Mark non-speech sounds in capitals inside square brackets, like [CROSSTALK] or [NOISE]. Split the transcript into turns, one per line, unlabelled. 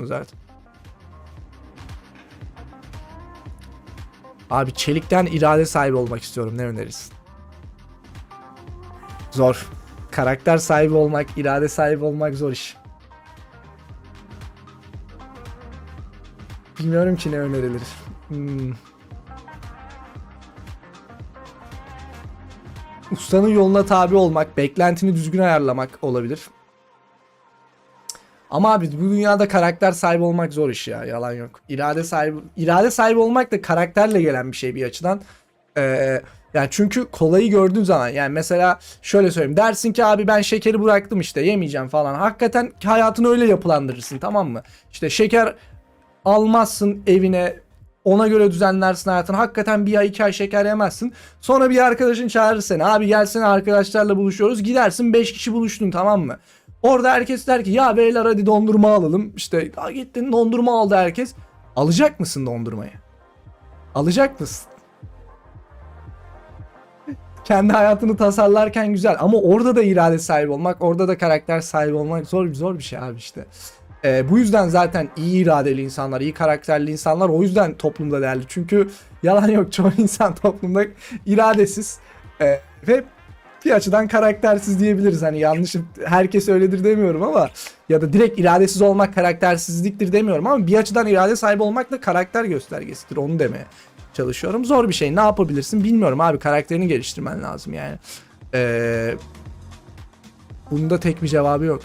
zaten. Abi çelikten irade sahibi olmak istiyorum. Ne önerirsin? Zor. Karakter sahibi olmak, irade sahibi olmak zor iş. Bilmiyorum ki ne önerilir. Hmm. Ustanın yoluna tabi olmak, beklentini düzgün ayarlamak olabilir. Ama abi bu dünyada karakter sahibi olmak zor iş ya. Yalan yok. İrade sahibi irade sahibi olmak da karakterle gelen bir şey bir açıdan. Ee, yani çünkü kolayı gördüğün zaman yani mesela şöyle söyleyeyim dersin ki abi ben şekeri bıraktım işte yemeyeceğim falan. Hakikaten hayatını öyle yapılandırırsın tamam mı? İşte şeker almazsın evine ona göre düzenlersin hayatını. Hakikaten bir ay iki ay şeker yemezsin. Sonra bir arkadaşın çağırır seni. Abi gelsene arkadaşlarla buluşuyoruz. Gidersin 5 kişi buluştun tamam mı? Orada herkes der ki ya beyler hadi dondurma alalım. İşte "Aa, gittin dondurma aldı herkes. Alacak mısın dondurmayı? Alacak mısın? [LAUGHS] Kendi hayatını tasarlarken güzel ama orada da irade sahibi olmak, orada da karakter sahibi olmak zor zor bir şey abi işte. Ee, bu yüzden zaten iyi iradeli insanlar, iyi karakterli insanlar o yüzden toplumda değerli. Çünkü yalan yok çoğu [LAUGHS] insan toplumda iradesiz Ee, ve bir açıdan karaktersiz diyebiliriz. Hani yanlış herkes öyledir demiyorum ama ya da direkt iradesiz olmak karaktersizliktir demiyorum ama bir açıdan irade sahibi olmak da karakter göstergesidir. Onu demeye çalışıyorum. Zor bir şey. Ne yapabilirsin bilmiyorum abi. Karakterini geliştirmen lazım yani. Ee, bunda tek bir cevabı yok.